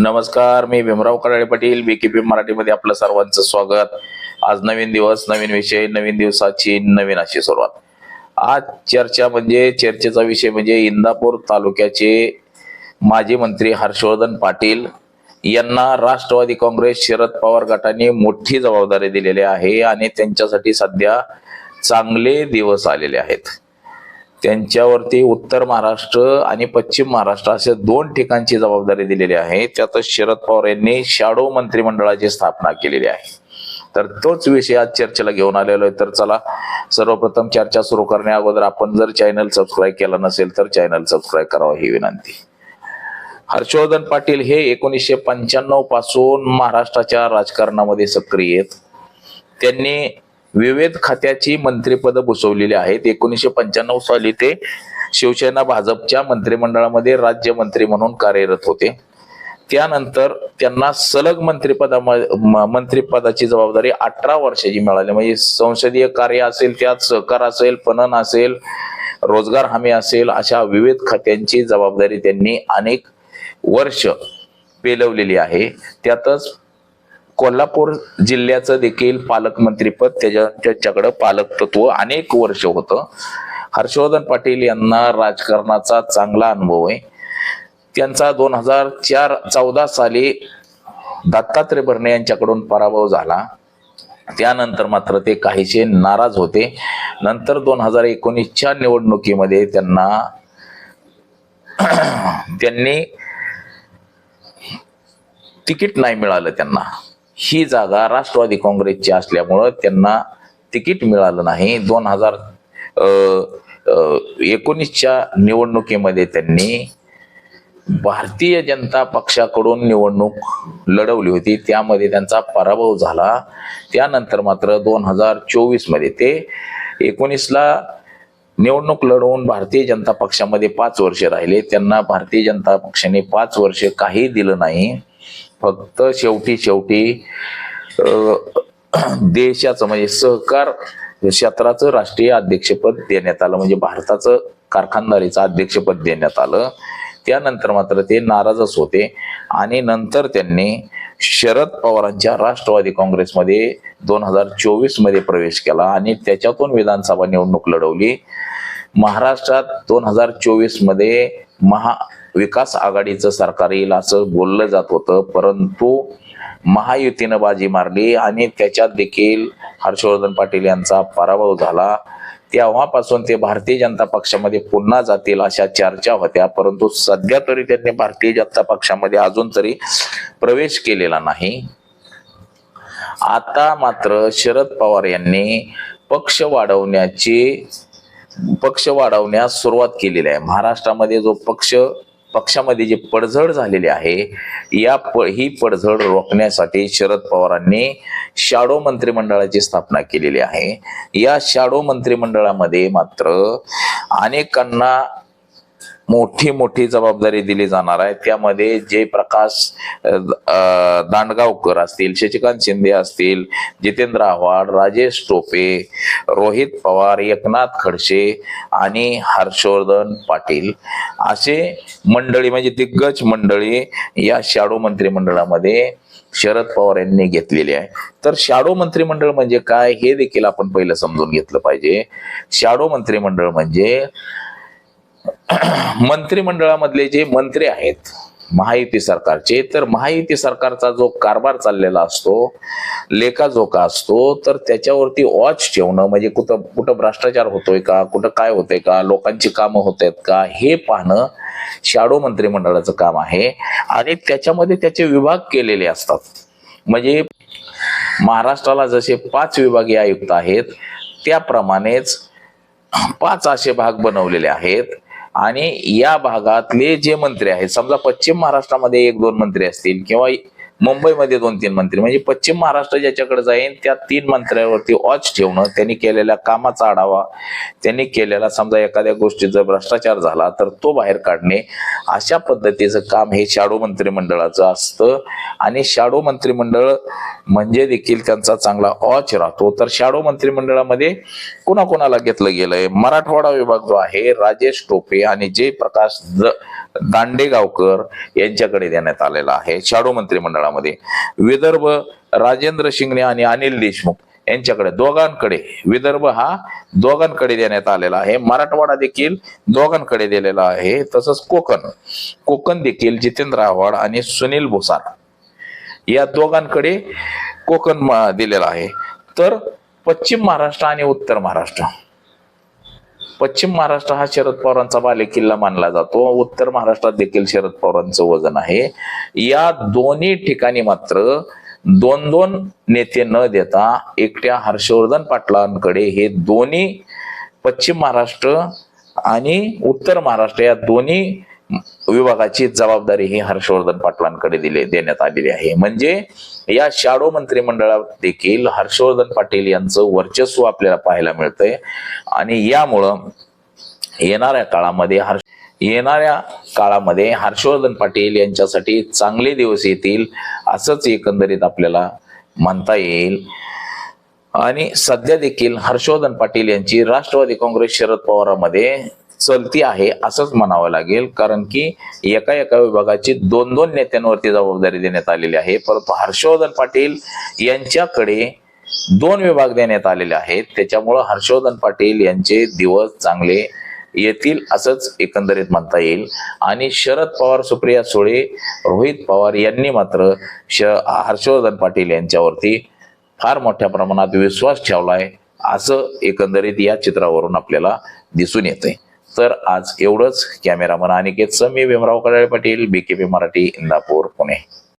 नमस्कार मी भीमराव कडाळे पाटील बीकेपी मराठीमध्ये आपलं सर्वांचं स्वागत. आज नवीन दिवस नवीन विषय नवीन दिवसाची नवीन अशी सुरुवात. आज चर्चा म्हणजे चर्चेचा विषय म्हणजे इंदापूर तालुक्याचे माजी मंत्री हर्षवर्धन पाटील यांना राष्ट्रवादी काँग्रेस शरद पवार गटाने मोठी जबाबदारी दिलेली आहे आणि त्यांच्यासाठी सध्या चांगले दिवस आलेले आहेत. त्यांच्यावरती उत्तर महाराष्ट्र आणि पश्चिम महाराष्ट्र असे दोन ठिकाणची जबाबदारी दिलेली आहे. त्यातच शरद पवार यांनी शॅडो मंत्रिमंडळाची स्थापना केलेली आहे. तर तोच विषय आज चर्चेला घेऊन आलेलो आहे. तर चला सर्वप्रथम चर्चा सुरू करण्या अगोदर आपण जर चॅनल सबस्क्राईब केला नसेल तर चॅनल सबस्क्राईब करावं ही विनंती. हर्षवर्धन पाटील हे एकोणीसशे पंच्याण्णवपासून महाराष्ट्राच्या राजकारणामध्ये सक्रिय आहेत. त्यांनी विविध खात्याची मंत्रिपद भूषवलेली आहेत. एकोणीसशे पंच्याण्णव साली ते शिवसेना भाजपच्या मंत्रिमंडळामध्ये राज्यमंत्री म्हणून कार्यरत होते. त्यानंतर त्यांना सलग मंत्रिपदा मंत्रिपदाची जबाबदारी अठरा वर्षाची मिळाली. म्हणजे संसदीय कार्य असेल त्यात सहकार असेल पणन असेल रोजगार हमी असेल अशा विविध खात्यांची जबाबदारी त्यांनी अनेक वर्ष पेलवलेली आहे. त्यातच कोल्हापूर जिल्ह्याचं देखील पालकमंत्रीपद त्याच्या त्याच्याकडं पालक अनेक वर्ष होतं. हर्षवर्धन पाटील यांना राजकारणाचा चांगला अनुभव आहे. त्यांचा दोन हजार चार चौदा साली दत्तात्रय भरणे यांच्याकडून पराभव झाला. त्यानंतर मात्र ते काहीसे नाराज होते. नंतर दोन हजार एकोणीसच्या निवडणुकीमध्ये त्यांना त्यांनी तिकीट नाही मिळालं त्यांना. ही जागा राष्ट्रवादी काँग्रेसची असल्यामुळं त्यांना तिकीट मिळालं नाही. दोन हजार एकोणीसच्या निवडणुकीमध्ये त्यांनी भारतीय जनता पक्षाकडून निवडणूक लढवली होती. त्यामध्ये त्यांचा पराभव झाला. त्यानंतर मात्र दोन हजार चोवीसमध्ये ते एकोणीसला निवडणूक लढवून भारतीय जनता पक्षामध्ये पाच वर्ष राहिले. त्यांना भारतीय जनता पक्षाने पाच वर्ष काही दिलं नाही. फक्त शेवटी शेवटी देशाचं म्हणजे सहकार क्षेत्राचं राष्ट्रीय अध्यक्षपद देण्यात आलं. म्हणजे भारताचं कारखानदारीचं अध्यक्षपद देण्यात आलं. त्यानंतर मात्र ते नाराजच होते. आणि नंतर त्यांनी शरद पवारांच्या राष्ट्रवादी काँग्रेसमध्ये दोन हजार चोवीसमध्ये प्रवेश केला आणि त्याच्यातून विधानसभा निवडणूक लढवली. महाराष्ट्रात दोन हजार चोवीसमध्ये विकास आघाडीचं सरकार येईल असं बोललं जात होतं परंतु महायुतीनं बाजी मारली आणि त्याच्यात देखील हर्षवर्धन पाटील यांचा पराभव झाला. तेव्हापासून ते भारतीय जनता पक्षामध्ये पुन्हा जातील अशा चर्चा होत्या परंतु सध्या तरी त्यांनी भारतीय जनता पक्षामध्ये अजून तरी प्रवेश केलेला नाही. आता मात्र शरद पवार यांनी पक्ष वाढवण्याची पक्ष वाढवण्यास सुरुवात केलेली आहे. महाराष्ट्रामध्ये जो पक्ष पक्षामध्ये जे पडझड झालेली आहे या प ही पडझड रोखण्यासाठी शरद पवारांनी शाडो मंत्रिमंडळाची स्थापना केलेली आहे. या शाडो मंत्रिमंडळामध्ये मात्र अनेकांना मोठी मोठी जबाबदारी दिली जाणार आहे. त्यामध्ये जे प्रकाश दांडगावकर असतील शशिकांत शिंदे असतील जितेंद्र आव्हाड राजेश टोपे रोहित पवार एकनाथ खडसे आणि हर्षवर्धन पाटील असे मंडळी म्हणजे दिग्गज मंडळी या शाडो मंत्रिमंडळामध्ये शरद पवार यांनी घेतलेली आहे. तर शाडो मंत्रिमंडळ म्हणजे काय हे देखील आपण पहिलं समजून घेतलं पाहिजे. शाडो मंत्रिमंडळ म्हणजे मंत्रिमंडळामधले जे मंत्री आहेत महायुती सरकारचे तर महायुती सरकारचा जो कारभार चाललेला असतो लेखाजोखा असतो तर त्याच्यावरती वॉच ठेवणं म्हणजे कुठं कुठं भ्रष्टाचार होतोय का कुठं काय होतंय का लोकांची कामं होत आहेत का हे पाहणं शाडो मंत्रिमंडळाचं काम आहे. आणि त्याच्यामध्ये त्याचे विभाग केलेले असतात. म्हणजे महाराष्ट्राला जसे पाच विभागीय आयुक्त आहेत त्याप्रमाणेच पाच असे भाग बनवलेले आहेत. आणि या भागातले जे मंत्री आहेत समजा पश्चिम महाराष्ट्रामध्ये एक दोन मंत्री असतील किंवा मुंबईमध्ये दोन तीन मंत्री. म्हणजे पश्चिम महाराष्ट्र ज्याच्याकडे जाईल त्या तीन मंत्र्यावरती वॉच ठेवणं त्यांनी केलेल्या कामाचा आढावा त्यांनी केलेला समजा एखाद्या गोष्टीचा भ्रष्टाचार झाला तर तो बाहेर काढणे अशा पद्धतीचं काम हे शाडो मंत्रिमंडळाचं असतं. आणि शाडो मंत्रिमंडळ म्हणजे देखील त्यांचा चांगला ऑच राहतो. तर शाडो मंत्रिमंडळामध्ये कोणाकोणाला घेतलं गेलंय? मराठवाडा विभाग जो आहे राजेश टोपे आणि जयप्रकाश द- दांडेगावकर यांच्याकडे देण्यात आलेला आहे. शाडो मंत्रिमंडळामध्ये विदर्भ राजेंद्र शिंगणे आणि अनिल देशमुख यांच्याकडे दोघांकडे विदर्भ हा दोघांकडे देण्यात आलेला आहे. मराठवाडा देखील दोघांकडे दिलेला आहे. तसंच कोकण कोकण देखील जितेंद्र आव्हाड आणि सुनील भुसार या दोघांकडे कोकण दिलेला आहे. तर पश्चिम महाराष्ट्र आणि उत्तर महाराष्ट्र. पश्चिम महाराष्ट्र हा शरद पवारांचा बालेकिल्ला मानला जातो. उत्तर महाराष्ट्रात देखील शरद पवारांचं वजन आहे. या दोन्ही ठिकाणी मात्र दोन दोन नेते न देता एकट्या हर्षवर्धन पाटलांकडे हे दोन्ही पश्चिम महाराष्ट्र आणि उत्तर महाराष्ट्र या दोन्ही विभागाची जबाबदारी ही हर्षवर्धन पाटलांकडे दिले देण्यात आलेली आहे. म्हणजे या शाडो मंत्रिमंडळात देखील हर्षवर्धन पाटील यांचं वर्चस्व आपल्याला पाहायला मिळतंय. आणि यामुळं येणाऱ्या काळामध्ये हर्ष येणाऱ्या काळामध्ये हर्षवर्धन पाटील यांच्यासाठी चांगले दिवस येतील असंच एकंदरीत आपल्याला म्हणता येईल. आणि सध्या देखील हर्षवर्धन पाटील यांची राष्ट्रवादी काँग्रेस शरद पवारामध्ये चलती आहे असंच म्हणावं लागेल. कारण की एका एका विभागाची दोन दोन नेत्यांवरती जबाबदारी देण्यात आलेली आहे. परंतु हर्षवर्धन पाटील यांच्याकडे दोन विभाग देण्यात आलेले आहेत. त्याच्यामुळं हर्षवर्धन पाटील यांचे दिवस चांगले येतील असंच एकंदरीत म्हणता येईल. आणि शरद पवार सुप्रिया सुळे रोहित पवार यांनी मात्र श हर्षवर्धन पाटील यांच्यावरती फार मोठ्या प्रमाणात विश्वास ठेवलाय असं एकंदरीत या चित्रावरून आपल्याला दिसून येतंय. तर आज एवढंच. कॅमेरामन अनिकेत मी भीमराव कडाळे पाटील बीकेपी मराठी इंदापूर पुणे.